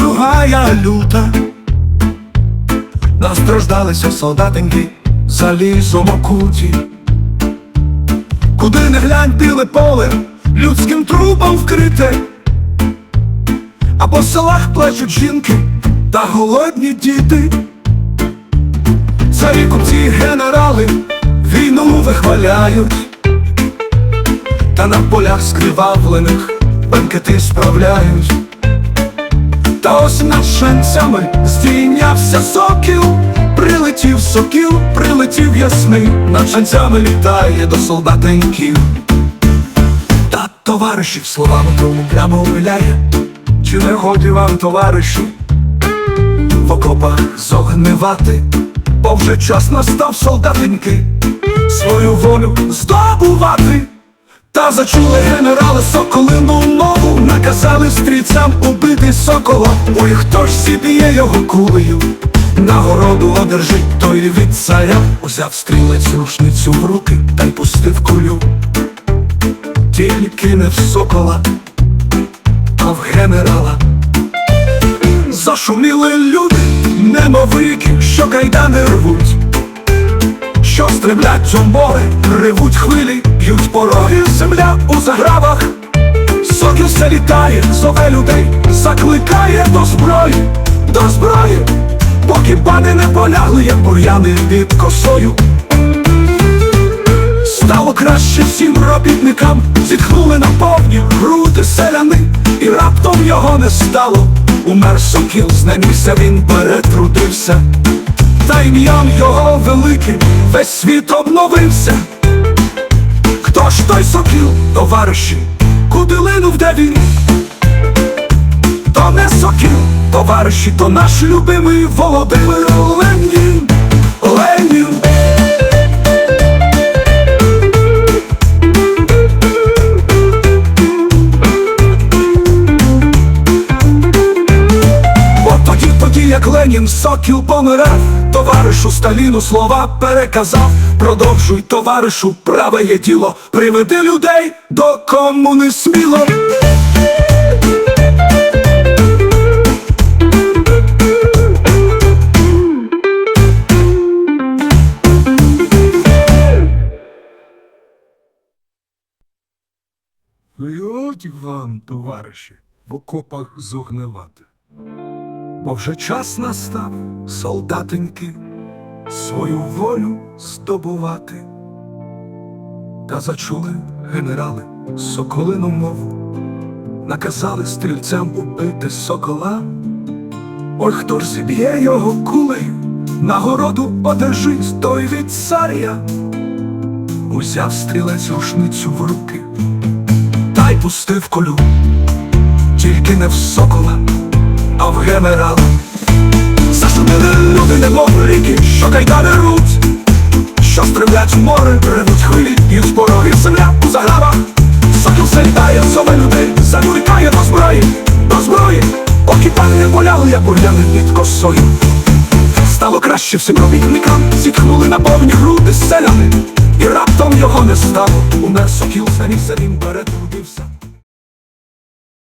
другая люта, настраждалися солдатеньки за лісом окуті, куди не глянь біле поле людським трупом вкрите, а по селах плачуть жінки та голодні діти. За ріку ці генерали війну вихваляють, та на полях скривавлених бенкети справляють. Та ось над шанцями здійнявся сокіл, прилетів сокіл, прилетів ясний, над шанцями літає до солдатеньків. Та товаришів словами тому прямо умиляє, чи не годі вам, товаришу, в окопах зогнивати, бо вже час настав солдатеньки, свою волю здобувати. Зачули генерали соколину мову, наказали стрільцям убити сокола. Ой, хто ж зіб'є його кулею, нагороду одержить той від царя, узяв стрілець рушницю в руки та й пустив кулю. Тільки не в сокола, а в генерала. Зашуміли люди, немовики, що кайдани рвуть що стремлять у море, ревуть у загравах, сокіл все літає, зове людей, закликає до зброї, до зброї, поки пани не полягли, як бур'яни під косою. Стало краще всім робітникам, зітхнули на повні груди селяни, і раптом його не стало. Умер сокіл, з він перетрудився та ім'ям його великим весь світ обновився. Сокіл, товариші, куди линув, де він? То не сокіл, товариші, то наш любимий Володимир Ленін. Ленін. Ленін сокіл помирав, товаришу Сталіну слова переказав. Продовжуй, товаришу, праве є діло, приведи людей до комуни сміло. От вам, товариші, в окопах зогнивати. Бо вже час настав, солдатеньки, свою волю здобувати. Та зачули генерали соколину мову, наказали стрільцям убити сокола. Ой, хто ж зіб'є його кулею, нагороду одержить той від царя. Узяв стрілець рушницю в руки, та й пустив колю, тільки не в сокола а в генерала Зашуміли люди, немов ріки, що кайдани руть, що стрілять в море, ревуть хвилі, і з порогів земля у загравах. Сокіл все літає, зове людей, закликає до зброї, до зброї, пани не полягли, як бур'яни під косою. Стало краще всім робітникам, зітхнули на повні груди селяни, і раптом його не стало. Умер сокіл, місце він бере труди.